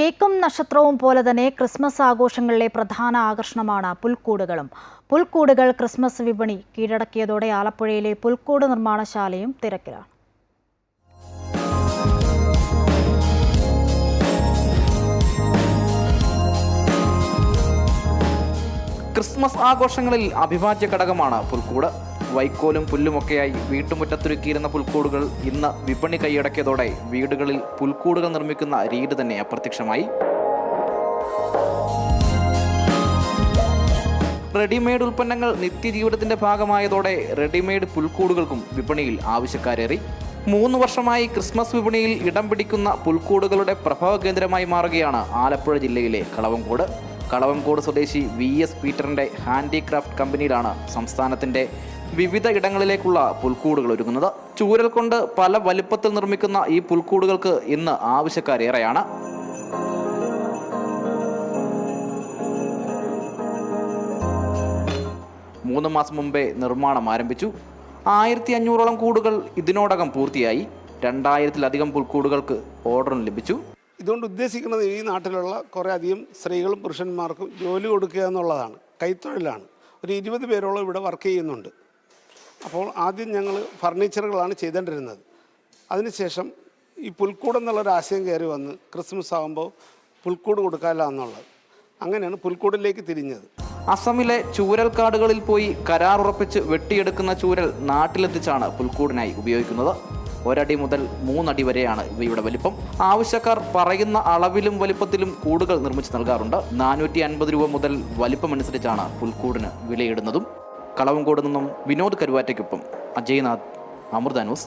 കേക്കും നക്ഷത്രവും പോലെ തന്നെ ക്രിസ്മസ് ആഘോഷങ്ങളിലെ പ്രധാന ആകർഷണമാണ് പുൽക്കൂടുകളും. പുൽക്കൂടുകൾ ക്രിസ്മസ് വിപണി കീഴടക്കിയതോടെ ആലപ്പുഴയിലെ പുൽക്കൂട് നിർമ്മാണശാലയും തിരക്കിലാണ്. ക്രിസ്മസ് ആഘോഷങ്ങളിൽ അഭിവാജ്യ ഘടകമാണ് പുൽക്കൂട്. വൈക്കോലും പുല്ലുമൊക്കെയായി വീട്ടുമുറ്റത്തൊരുക്കിയിരുന്ന പുൽക്കൂടുകൾ ഇന്ന് വിപണി കൈയടക്കിയതോടെ വീടുകളിൽ പുൽക്കൂടുകൾ നിർമ്മിക്കുന്ന രീതി തന്നെ അപ്രത്യക്ഷമായി. റെഡിമെയ്ഡ് ഉൽപ്പന്നങ്ങൾ നിത്യജീവിതത്തിന്റെ ഭാഗമായതോടെ റെഡിമെയ്ഡ് പുൽക്കൂടുകൾക്കും വിപണിയിൽ ആവശ്യക്കാരേറി. മൂന്ന് വർഷമായി ക്രിസ്മസ് വിപണിയിൽ ഇടം പിടിക്കുന്ന പുൽക്കൂടുകളുടെ പ്രഭവ കേന്ദ്രമായി മാറുകയാണ് ആലപ്പുഴ ജില്ലയിലെ കളവങ്കോട് കളവങ്കോട് സ്വദേശി വി എസ് പീറ്ററിന്റെ ഹാൻഡിക്രാഫ്റ്റ് കമ്പനിയിലാണ് സംസ്ഥാനത്തിന്റെ വിവിധ ഇടങ്ങളിലേക്കുള്ള പുൽക്കൂടുകൾ ഒരുങ്ങുന്നത്. ചൂരൽ കൊണ്ട് പല വലിപ്പത്തിൽ നിർമ്മിക്കുന്ന ഈ പുൽക്കൂടുകൾക്ക് ഇന്ന് ആവശ്യക്കാരേറെയാണ് മൂന്ന് മാസം മുമ്പേ നിർമ്മാണം ആരംഭിച്ചു. ആയിരത്തി അഞ്ഞൂറോളം കൂടുകൾ ഇതിനോടകം പൂർത്തിയായി. രണ്ടായിരത്തിലധികം പുൽക്കൂടുകൾക്ക് ഓർഡറും ലഭിച്ചു. ഇതുകൊണ്ട് ഉദ്ദേശിക്കുന്നത് ഈ നാട്ടിലുള്ള കുറേ അധികം സ്ത്രീകളും പുരുഷന്മാർക്കും ജോലി കൊടുക്കുക എന്നുള്ളതാണ്. കൈത്തൊഴിലാണ്. ഒരു ഇരുപത് പേരോളം ഇവിടെ വർക്ക് ചെയ്യുന്നുണ്ട്. അപ്പോൾ ആദ്യം ഞങ്ങൾ ഫർണിച്ചറുകളാണ് ചെയ്തുകൊണ്ടിരുന്നത് അതിനുശേഷം ഈ പുൽക്കൂട് എന്നുള്ളൊരു ആശയം കയറി വന്ന് ക്രിസ്മസ് ആകുമ്പോൾ പുൽക്കൂട് കൊടുക്കാമല്ലോ എന്നുള്ളത്. അങ്ങനെയാണ് പുൽക്കൂടിലേക്ക് തിരിഞ്ഞത്. അസമിലെ ചൂരൽക്കാടുകളിൽ പോയി കരാറുറപ്പിച്ച് വെട്ടിയെടുക്കുന്ന ചൂരൽ നാട്ടിലെത്തിച്ചാണ് പുൽക്കൂടിനായി ഉപയോഗിക്കുന്നത്. ഒരടി മുതൽ മൂന്നടി വരെയാണ് ഇവയുടെ വലിപ്പം. ആവശ്യക്കാർ പറയുന്ന അളവിലും വലിപ്പത്തിലും കൂടുകൾ നിർമ്മിച്ച് നൽകാറുണ്ട്. നാനൂറ്റി അൻപത് രൂപ മുതൽ വലിപ്പമനുസരിച്ചാണ് പുൽക്കൂടിന് വിലയിടുന്നതും. കളവങ്കോട് നിന്നും വിനോദ് കരുവാറ്റയ്ക്കൊപ്പം. അജയ്നാഥ് അമൃത ന്യൂസ്.